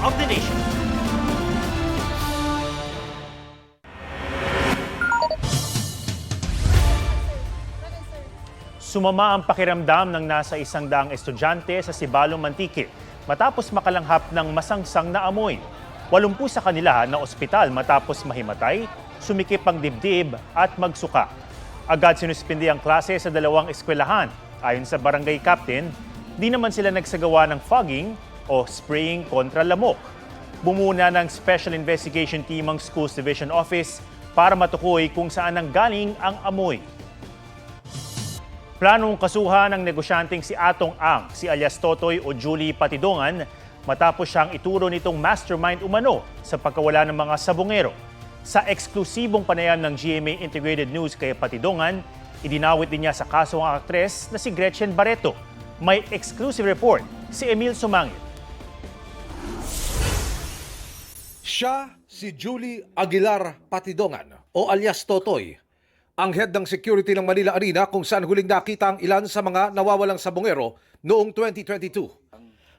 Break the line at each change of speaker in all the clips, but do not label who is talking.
of the nation. Sumama ang pakiramdam ng nasa isang daang estudyante sa Sibalong Mantique matapos makalanghap ng masangsang na amoy. Walumpu sa kanila na ospital matapos mahimatay, sumikip ang dibdib at magsuka. Agad sinuspindi ang klase sa dalawang eskwelahan. Ayon sa barangay captain, di naman sila nagsagawa ng fogging o spraying kontra lamok. Bumuna ng Special Investigation Team ang Schools Division Office para matukoy kung saan nanggaling ang amoy. Planong kasuhan ng negosyanteng si Atong Ang, si alias Totoy o Julie Patidongan matapos siyang ituro nitong mastermind umano sa pagkawala ng mga sabongero. Sa eksklusibong panayam ng GMA Integrated News kay Patidongan, idinawit din niya sa kaso ang aktres na si Gretchen Barreto. May exclusive report si Emil Sumangit.
Siya si Julie Aguilar Patidongan o alias Totoy, ang head ng security ng Manila Arena kung saan huling nakita ang ilan sa mga nawawalang sabongero noong 2022.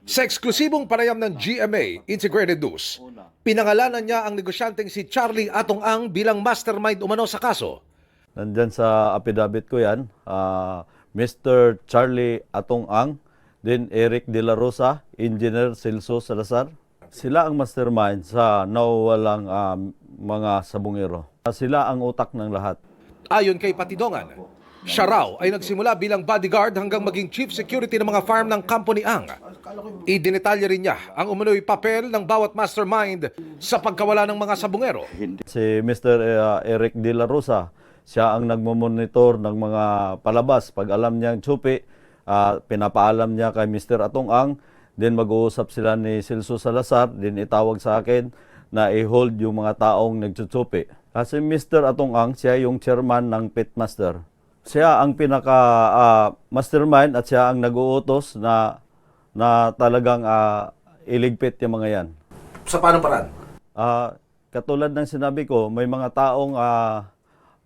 Sa eksklusibong panayam ng GMA Integrated News, pinangalanan niya ang negosyanteng si Charlie Atong Ang bilang mastermind umano sa kaso.
Nandyan sa affidavit ko yan, ah, Mr. Charlie Atong Ang, then Eric De La Rosa, Engineer Celso Salazar. Sila ang mastermind sa nawawalang ah, mga sabungero. Sila ang utak ng lahat.
Ayon kay Patidongan, siya raw ay nagsimula bilang bodyguard hanggang maging chief security ng mga farm ng Kampo ni Ang. Idinetalya rin niya ang umunoy papel ng bawat mastermind sa pagkawala ng mga sabungero.
Si Mr. ah, Eric De La Rosa, siya ang nagmamonitor ng mga palabas. Pag alam niya ang tsupi, ah, pinapaalam niya kay Mr. Atong Ang, then mag-uusap sila ni Celso Salazar, then itawag sa akin na i-hold yung mga taong nagtsutsupi. Kasi Mr. Atong Ang, siya yung chairman ng Pitmaster. Siya ang pinaka ah, mastermind at siya ang nag-uutos na na talagang ah, iligpit yung mga yan.
Sa paano paraan?
Ah, katulad ng sinabi ko, may mga taong ah,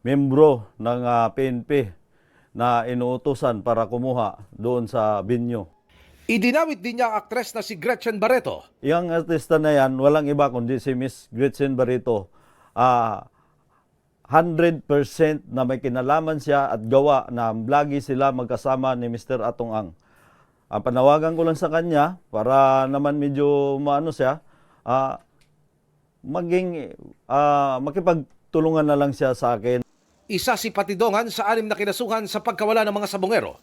membro ng ah, PNP na inuutosan para kumuha doon sa binyo.
Idinawit din niya ang aktres na si Gretchen Barreto.
Yung artista na yan, walang iba kundi si Miss Gretchen Barreto. Ah, 100% na may kinalaman siya at gawa na lagi sila magkasama ni Mr. Atong Ang. Ah, panawagan ko lang sa kanya para naman medyo maano siya, ah, maging ah, makipagtulungan na lang siya sa akin.
Isa si Patidongan sa anim na kinasuhan sa pagkawala ng mga sabongero.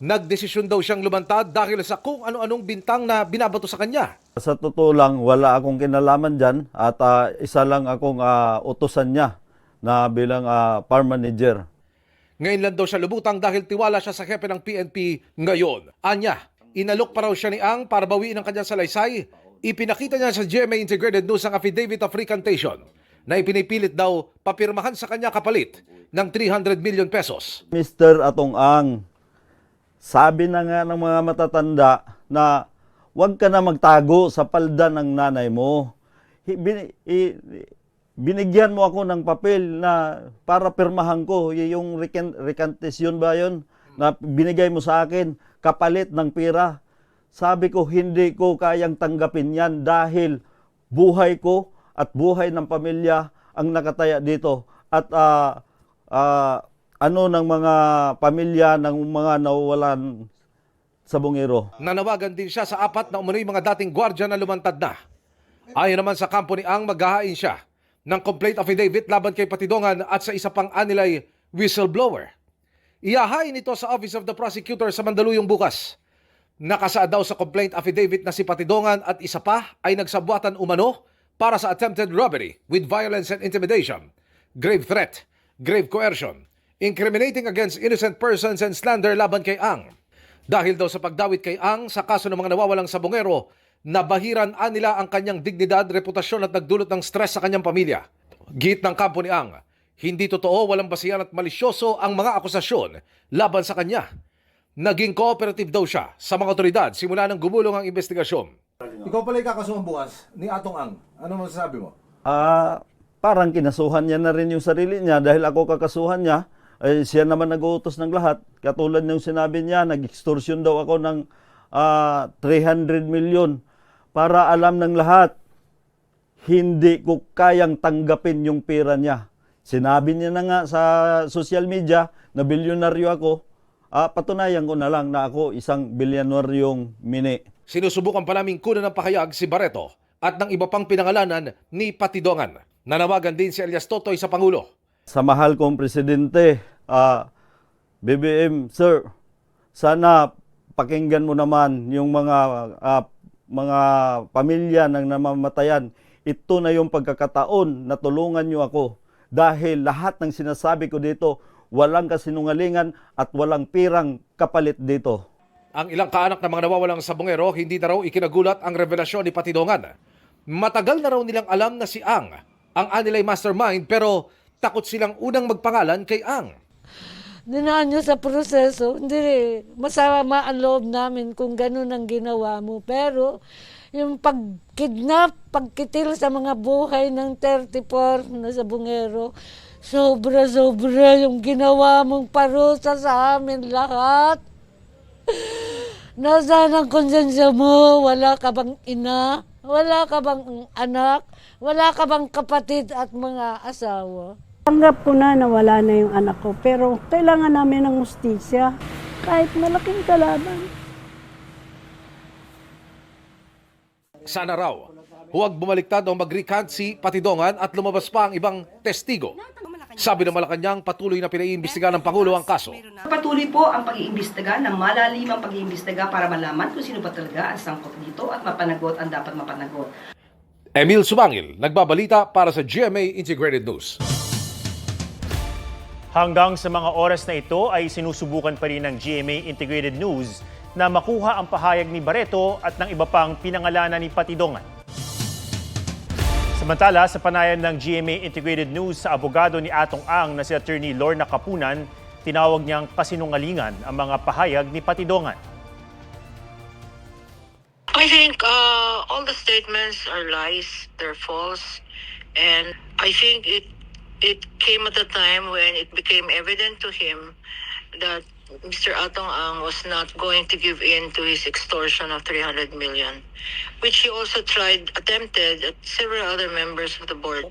Nagdesisyon daw siyang lumantad dahil sa kung ano-anong bintang na binabato sa kanya.
Sa totoo lang, wala akong kinalaman dyan at ah, isa lang akong ah, utusan niya na bilang ah, farm manager.
Ngayon lang daw siya lubutang dahil tiwala siya sa hepe ng PNP ngayon. Anya, inalok pa raw siya ni Ang para bawiin ang kanyang salaysay. Ipinakita niya sa GMA Integrated News ang affidavit of recantation na ipinipilit daw papirmahan sa kanya kapalit ng 300 million pesos.
Mr. Atong Ang, sabi na nga ng mga matatanda na huwag ka na magtago sa palda ng nanay mo. Binigyan mo ako ng papel na para pirmahan ko, yung recant- recantation ba yun, na binigay mo sa akin, kapalit ng pira. Sabi ko, hindi ko kayang tanggapin yan dahil buhay ko at buhay ng pamilya ang nakataya dito. At ah, ah, ano ng mga pamilya ng mga nawawalan sa bungero.
Nanawagan din siya sa apat na umunoy mga dating gwardya na lumantad na. Ayon naman sa kampo ni Ang, maghahain siya ng complaint affidavit laban kay Patidongan at sa isa pang anilay whistleblower. Iyahain ito sa Office of the Prosecutor sa Mandaluyong bukas. Nakasaad daw sa complaint affidavit na si Patidongan at isa pa ay nagsabuatan umano para sa attempted robbery with violence and intimidation, grave threat, grave coercion, incriminating against innocent persons and slander laban kay Ang. Dahil daw sa pagdawit kay Ang sa kaso ng mga nawawalang sabongero, nabahiran nila ang kanyang dignidad, reputasyon at nagdulot ng stress sa kanyang pamilya. Git ng kampo ni Ang, hindi totoo, walang basihan at malisyoso ang mga akusasyon laban sa kanya. Naging cooperative daw siya sa mga otoridad simula nang gumulong ang investigasyon.
Ikaw pala ikakasuhan bukas ni Atong Ang. Ano masasabi mo?
Ah, parang kinasuhan niya na rin yung sarili niya dahil ako kakasuhan niya. Eh, siya naman nag-uutos ng lahat. Katulad ng sinabi niya, nag-extortion daw ako ng ah, 300 million para alam ng lahat, hindi ko kayang tanggapin yung pera niya. Sinabi niya na nga sa social media na bilyonaryo ako, ah, patunayan ko na lang na ako isang bilyonaryong mini.
Sinusubukan pa namin kunan ng pahayag si Barreto at ng iba pang pinangalanan ni Patidongan. Nanawagan din si Elias Totoy sa Pangulo.
Sa mahal kong presidente, ah, BBM, sir, sana pakinggan mo naman yung mga ah, mga pamilya ng namamatayan. Ito na yung pagkakataon na tulungan niyo ako. Dahil lahat ng sinasabi ko dito, walang kasinungalingan at walang pirang kapalit dito.
Ang ilang kaanak ng mga nawawalang sabongero, hindi na raw ikinagulat ang revelasyon ni Patidongan. Matagal na raw nilang alam na si Ang, ang Anilay Mastermind, pero takot silang unang magpangalan kay Ang.
dinaan nyo sa proseso, hindi, masama ang loob namin kung ganun ang ginawa mo. Pero, yung pagkidnap, pagkitil sa mga buhay ng 34 na sa bungero, sobra-sobra yung ginawa mong parusa sa amin lahat. Nasaan ang konsensya mo? Wala ka bang ina? Wala ka bang anak? Wala ka bang kapatid at mga asawa?
Tanggap ko na na wala na yung anak ko, pero kailangan namin ng ustisya. Kahit malaking kalaban.
Sana raw, huwag bumaliktad o mag-recant si Patidongan at lumabas pa ang ibang testigo. Sabi ng Malacanang, patuloy na pinaiimbestiga ng Pangulo ang kaso.
Patuloy po ang pag-iimbestiga ng malalimang pag-iimbestiga para malaman kung sino ba talaga ang sangkot dito at mapanagot ang dapat mapanagot.
Emil Sumangil, nagbabalita para sa GMA Integrated News.
Hanggang sa mga oras na ito ay sinusubukan pa rin ng GMA Integrated News na makuha ang pahayag ni Barreto at ng iba pang pinangalanan ni Patidongan. Samantala, sa panayan ng GMA Integrated News sa abogado ni Atong Ang na si Attorney Lorna Kapunan, tinawag niyang kasinungalingan ang mga pahayag ni Patidongan.
I think uh, all the statements are lies. They're false, and I think it it came at a time when it became evident to him that Mr. Atong Ang was not going to give in to his extortion of 300 million, which he also tried, attempted at several other members of the board.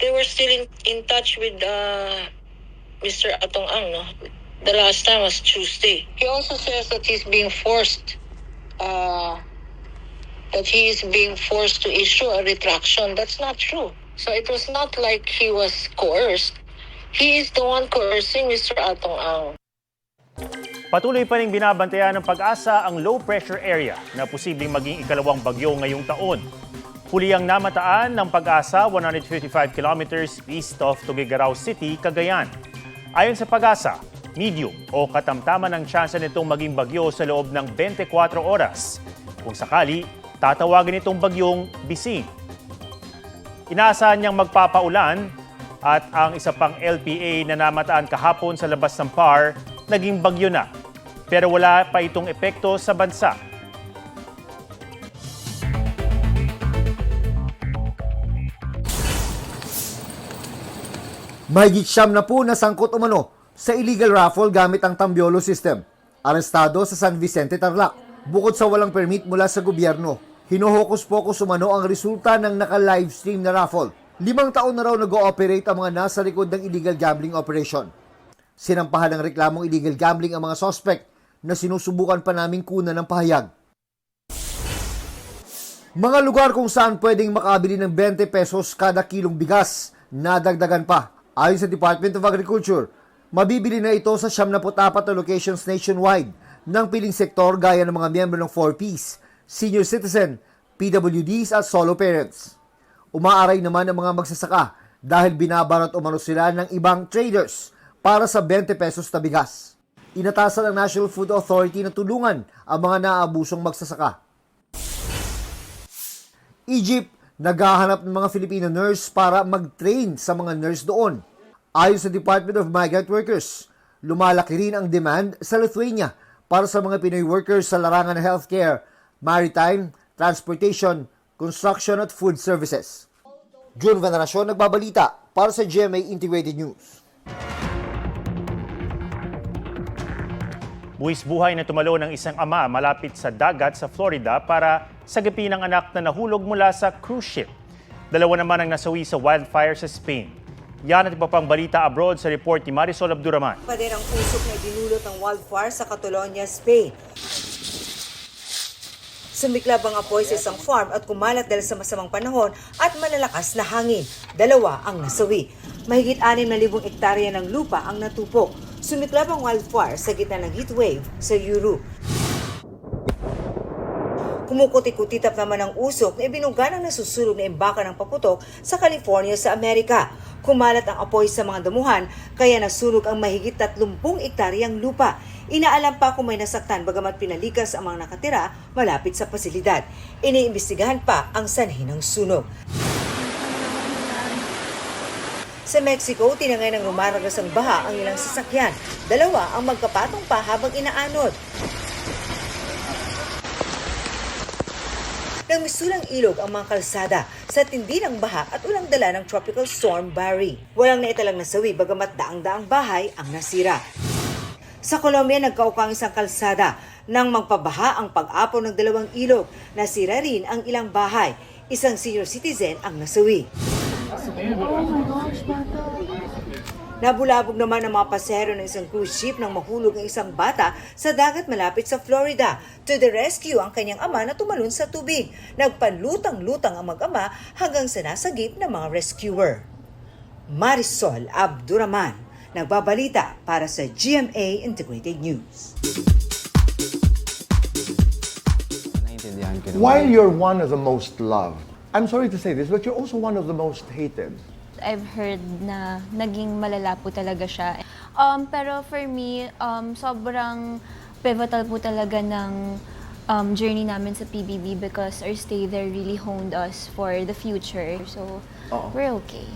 They were still in, in touch with uh, Mr. Atong Ang. No? The last time was Tuesday. He also says that he's being forced uh, that he is being forced to issue a retraction. That's not true. So it was not like he was coerced. He is the one coercing Mr. Atong Ang.
Patuloy pa rin binabantayan ng pag-asa ang low pressure area na posibleng maging ikalawang bagyo ngayong taon. Huli ang namataan ng pag-asa 155 kilometers east of Tuguegarao City, Cagayan. Ayon sa pag-asa, medium o katamtaman ang tsansa nitong maging bagyo sa loob ng 24 oras. Kung sakali, tatawagin itong bagyong Bising. Inaasahan niyang magpapaulan at ang isa pang LPA na namataan kahapon sa labas ng PAR naging bagyo na. Pero wala pa itong epekto sa bansa.
Mahigit siyam na po na sangkot umano sa illegal raffle gamit ang Tambiolo system. Arestado sa San Vicente, Tarlac. Bukod sa walang permit mula sa gobyerno, hinuhokus-pokus umano ang resulta ng naka-livestream na raffle. Limang taon na raw nag-ooperate ang mga nasa likod ng illegal gambling operation. Sinampahan ng reklamong illegal gambling ang mga suspect na sinusubukan pa naming kunan ng pahayag. Mga lugar kung saan pwedeng makabili ng 20 pesos kada kilong bigas, nadagdagan pa. Ayon sa Department of Agriculture, mabibili na ito sa 74 na locations nationwide ng piling sektor gaya ng mga miyembro ng 4Ps, senior citizen, PWDs at solo parents. Umaaray naman ang mga magsasaka dahil binabarat umano sila ng ibang traders para sa 20 pesos na bigas. Inatasan ng National Food Authority na tulungan ang mga naabusong magsasaka. Egypt, naghahanap ng mga Filipino nurse para mag-train sa mga nurse doon. Ayon sa Department of Migrant Workers, lumalaki rin ang demand sa Lithuania para sa mga Pinoy workers sa larangan ng healthcare, maritime, transportation, construction at food services. June Veneracion nagbabalita para sa GMA Integrated News.
Buwis buhay na tumalo ng isang ama malapit sa dagat sa Florida para sagipin ang anak na nahulog mula sa cruise ship. Dalawa naman ang nasawi sa wildfire sa Spain. Yan at iba pang balita abroad sa report ni Marisol Abduraman.
pa din ang usok na dinulot ng wildfire sa Catalonia, Spain. Sumiklab ang apoy sa isang farm at kumalat dahil sa masamang panahon at malalakas na hangin. Dalawa ang nasawi. Mahigit 6,000 ektarya ng lupa ang natupok. Sumiklab ang wildfire sa gitna ng heatwave sa Europe. Kumukuti-kutitap naman ang usok na ibinuga ng nasusulog na imbaka ng paputok sa California sa Amerika. Kumalat ang apoy sa mga damuhan kaya nasunog ang mahigit 30 ektaryang lupa. Inaalam pa kung may nasaktan bagamat pinalikas ang mga nakatira malapit sa pasilidad. Iniimbestigahan pa ang sanhi ng sunog. Sa Mexico, tinangay ng rumaragas ang baha ang ilang sasakyan. Dalawa ang magkapatong pa habang inaanod. Nang misulang ilog ang mga kalsada sa tindi ng baha at ulang dala ng Tropical Storm Barry. Walang naitalang nasawi bagamat daang-daang bahay ang nasira. Sa Colombia, nagkaukang isang kalsada nang magpabaha ang pag-apon ng dalawang ilog. Nasira rin ang ilang bahay. Isang senior citizen ang nasawi. Nabulabog naman ang mga pasero ng isang cruise ship nang mahulog ang isang bata sa dagat malapit sa Florida. To the rescue ang kanyang ama na tumalon sa tubig. Nagpanlutang-lutang ang mag-ama hanggang sa nasagip ng mga rescuer. Marisol Abduraman, nagbabalita para sa GMA Integrated News.
While you're one of the most loved, I'm sorry to say this, but you're also one of the most hated.
I've heard na naging malala po talaga siya. Um, pero for me, um, sobrang pivotal po talaga ng um, journey namin sa PBB because our stay there really honed us for the future. So, we're okay.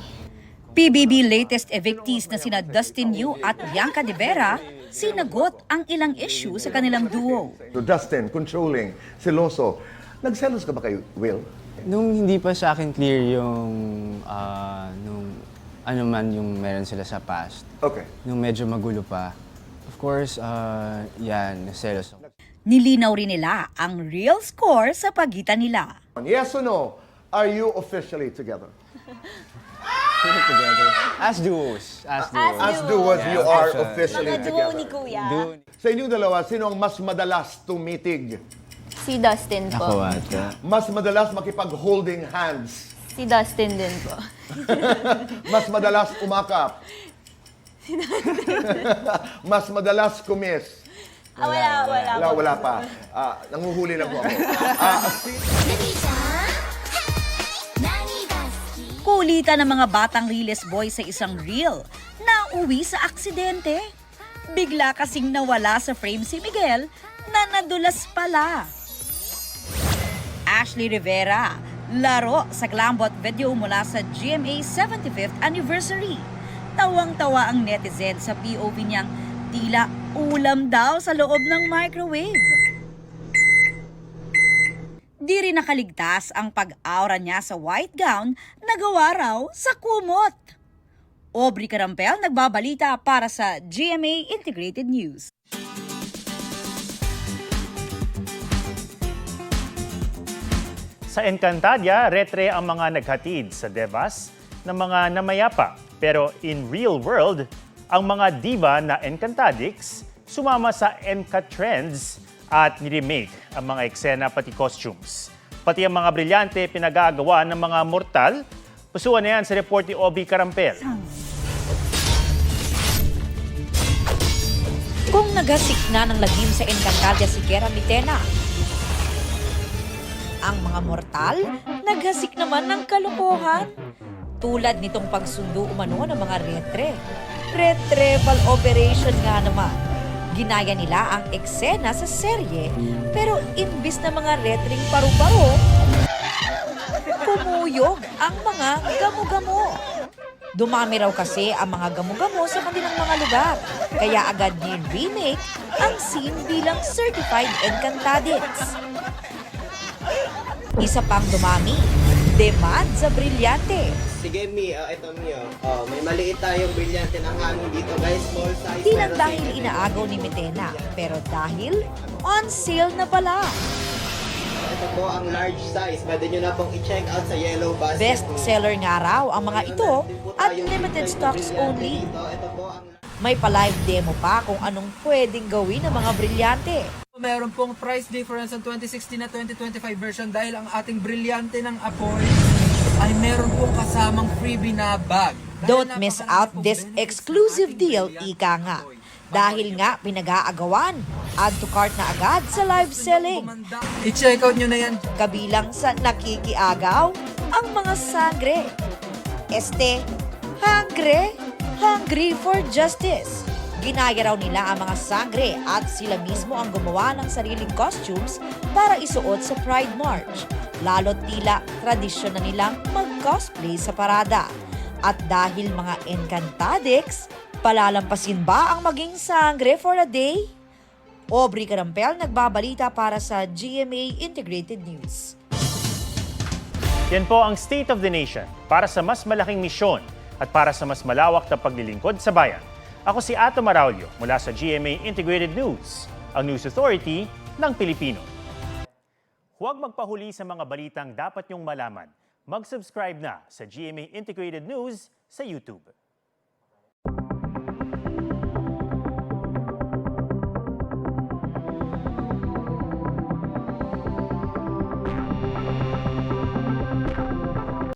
PBB latest evictees na sina Dustin Yu at Bianca De Vera sinagot ang ilang issue sa kanilang duo.
So Dustin, controlling, seloso. Nagselos ka ba kay Will?
Nung hindi pa sa akin clear yung, ah, nung ano man yung meron sila sa past,
Okay.
nung medyo magulo pa, of course, ah, yan, naselos ako.
Nilinaw rin nila ang real score sa pagitan nila.
Yes or no? Are you officially together?
together. As duos. As duos.
As duos, you are
Official.
officially together.
Kuya.
Duo.
Sa inyong dalawa, sino ang mas madalas tumitig?
Si Dustin
Ako
po.
ata.
Mas madalas makipag-holding hands?
Si Dustin din po.
Mas madalas umakap? Mas madalas kumis?
Ah, wala, wala.
Wala, wala pa. Ah, nanguhuli lang po ako. Ah, si-
Kulitan ng mga batang realist boy sa isang reel na uwi sa aksidente. Bigla kasing nawala sa frame si Miguel na nadulas pala. Ashley Rivera, laro sa Glambot video mula sa GMA 75th anniversary. Tawang-tawa ang netizen sa POV niyang tila ulam daw sa loob ng microwave. Di rin nakaligtas ang pag-aura niya sa white gown na gawa raw sa kumot. Aubrey Carampel nagbabalita para sa GMA Integrated News.
Sa Encantadia, retre ang mga naghatid sa Devas ng mga namayapa. Pero in real world, ang mga diva na Encantadix sumama sa Encatrends at niremake ang mga eksena pati costumes. Pati ang mga brilyante pinagagawa ng mga mortal. Pusuan na yan sa report ni Obi Carampel.
Kung nagasik na ng lagim sa Encantadia si Kera Mitena, ang mga mortal naghasik naman ng kalokohan. Tulad nitong pagsundo umano ng mga retre. Retrieval operation nga naman. Ginaya nila ang eksena sa serye, pero imbis na mga retring paru-paro, kumuyog ang mga gamo-gamo. Dumami raw kasi ang mga gamo-gamo sa kanilang mga lugar. Kaya agad ni remake ang scene bilang certified Encantadits. Isa pang dumami, demand sa brilyante.
sige Mi, uh, ito Mi, oh. Oh, may maliit tayong brilyante ng hangin dito guys, small size.
Di lang dahil inaagaw ni Mitena, pero dahil on sale na pala.
Ito po ang large size. Pwede nyo na pong i-check out sa yellow basket.
Best seller nga raw ang mga ito at limited stocks only. May pa-live demo pa kung anong pwedeng gawin ng mga brilyante.
Meron pong price difference ng 2016 at 2025 version dahil ang ating brilyante ng Apoy ay meron pong kasamang freebie na bag.
Don't miss out this exclusive deal, ika nga. Dahil nga pinag-aagawan, add to cart na agad sa live selling.
I-check out nyo na yan.
Kabilang sa nakikiagaw, ang mga sangre. Este, hungry, hungry for justice. Ginaya raw nila ang mga sangre at sila mismo ang gumawa ng sariling costumes para isuot sa Pride March. Lalo't tila tradisyon na nilang mag-cosplay sa parada. At dahil mga Encantadix, palalampasin ba ang maging sangre for a day? Aubrey Carampel nagbabalita para sa GMA Integrated News.
Yan po ang State of the Nation para sa mas malaking misyon at para sa mas malawak na paglilingkod sa bayan. Ako si Ato Maraulio mula sa GMA Integrated News, ang News Authority ng Pilipino. Huwag magpahuli sa mga balitang dapat niyong malaman. Mag-subscribe na sa GMA Integrated News sa YouTube.